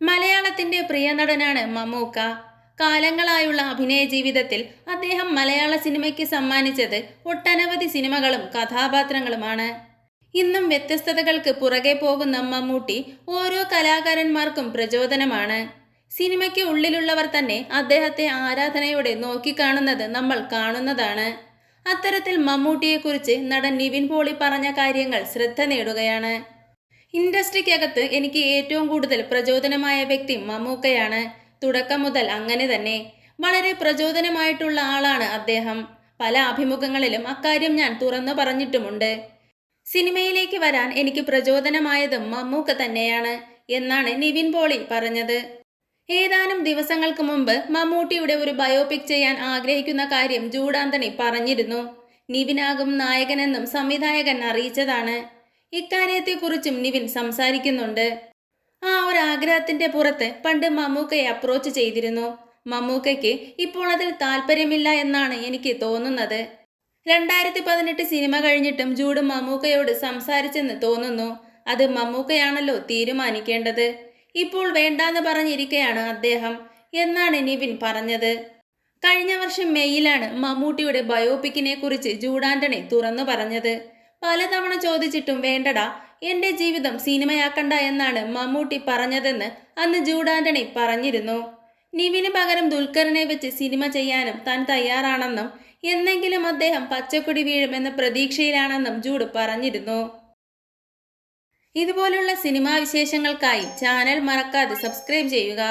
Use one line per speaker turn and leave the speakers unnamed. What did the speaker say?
മലയാളത്തിന്റെ പ്രിയ നടനാണ് മമ്മൂക്ക. കാലങ്ങളായുള്ള അഭിനയ ജീവിതത്തിൽ അദ്ദേഹം മലയാള സിനിമയ്ക്ക് സമ്മാനിച്ചത് ഒട്ടനവധി സിനിമകളും കഥാപാത്രങ്ങളുമാണ്. ഇന്നും വ്യത്യസ്തതകൾക്ക് പുറകെ പോകുന്ന മമ്മൂട്ടി ഓരോ കലാകാരന്മാർക്കും പ്രചോദനമാണ്. സിനിമയ്ക്ക് ഉള്ളിലുള്ളവർ തന്നെ അദ്ദേഹത്തെ ആരാധനയോടെ നോക്കിക്കാണുന്നത് നമ്മൾ കാണുന്നതാണ്. അത്തരത്തിൽ മമ്മൂട്ടിയെക്കുറിച്ച് നടൻ നിവിൻ പോളി പറഞ്ഞ കാര്യങ്ങൾ ശ്രദ്ധ നേടുകയാണ്. ഇൻഡസ്ട്രിക്കകത്ത് എനിക്ക് ഏറ്റവും കൂടുതൽ പ്രചോദനമായ വ്യക്തി മമ്മൂക്കയാണ്. തുടക്കം മുതൽ അങ്ങനെ തന്നെ. വളരെ പ്രചോദനമായിട്ടുള്ള ആളാണ് അദ്ദേഹം. പല അഭിമുഖങ്ങളിലും അക്കാര്യം ഞാൻ തുറന്നു പറഞ്ഞിട്ടുമുണ്ട്. സിനിമയിലേക്ക് വരാൻ എനിക്ക് പ്രചോദനമായതും മമ്മൂക്ക തന്നെയാണ് എന്നാണ് നിവിൻ പോളി പറഞ്ഞത്. ഏതാനും ദിവസങ്ങൾക്ക് മുമ്പ് മമ്മൂട്ടിയുടെ ഒരു ബയോപിക് ചെയ്യാൻ ആഗ്രഹിക്കുന്ന കാര്യം ജൂഡാന്തണി പറഞ്ഞിരുന്നു. നിവിനാകും നായകനെന്നും സംവിധായകൻ അറിയിച്ചതാണ്. ഇക്കാര്യത്തെക്കുറിച്ചും നിവിൻ സംസാരിക്കുന്നുണ്ട്. ആ ഒരു ആഗ്രഹത്തിന്റെ പുറത്ത് പണ്ട് മമ്മൂക്കയെ അപ്രോച്ച് ചെയ്തിരുന്നു. മമ്മൂക്കയ്ക്ക് ഇപ്പോൾ അതിൽ താല്പര്യമില്ല എന്നാണ് എനിക്ക് തോന്നുന്നത്. രണ്ടായിരത്തി പതിനെട്ട് സിനിമ കഴിഞ്ഞിട്ടും ജൂഡ് മമ്മൂക്കയോട് സംസാരിച്ചെന്ന് തോന്നുന്നു. അത് മമ്മൂക്കയാണല്ലോ തീരുമാനിക്കേണ്ടത്. ഇപ്പോൾ വേണ്ടാന്ന് പറഞ്ഞിരിക്കുകയാണ് അദ്ദേഹം എന്നാണ് നിവിൻ പറഞ്ഞത്. കഴിഞ്ഞ വർഷം മെയ്യിലാണ് മമ്മൂട്ടിയുടെ ബയോപിക്കിനെ കുറിച്ച് ജൂഡാന്റണി തുറന്നു പറഞ്ഞത്. പലതവണ ചോദിച്ചിട്ടും വേണ്ടടാ എന്റെ ജീവിതം സിനിമയാക്കണ്ട എന്നാണ് മമ്മൂട്ടി പറഞ്ഞതെന്ന് അന്ന് ജൂഡാന്റണി പറഞ്ഞിരുന്നു. നിവിന് പകരം ദുൽഖറിനെ വെച്ച് സിനിമ ചെയ്യാനും താൻ തയ്യാറാണെന്നും എന്നെങ്കിലും അദ്ദേഹം പച്ചക്കുടി വീഴുമെന്ന പ്രതീക്ഷയിലാണെന്നും ജൂഡ് പറഞ്ഞിരുന്നു. ഇതുപോലുള്ള സിനിമാ വിശേഷങ്ങൾക്കായി ചാനൽ മറക്കാതെ സബ്സ്ക്രൈബ് ചെയ്യുക.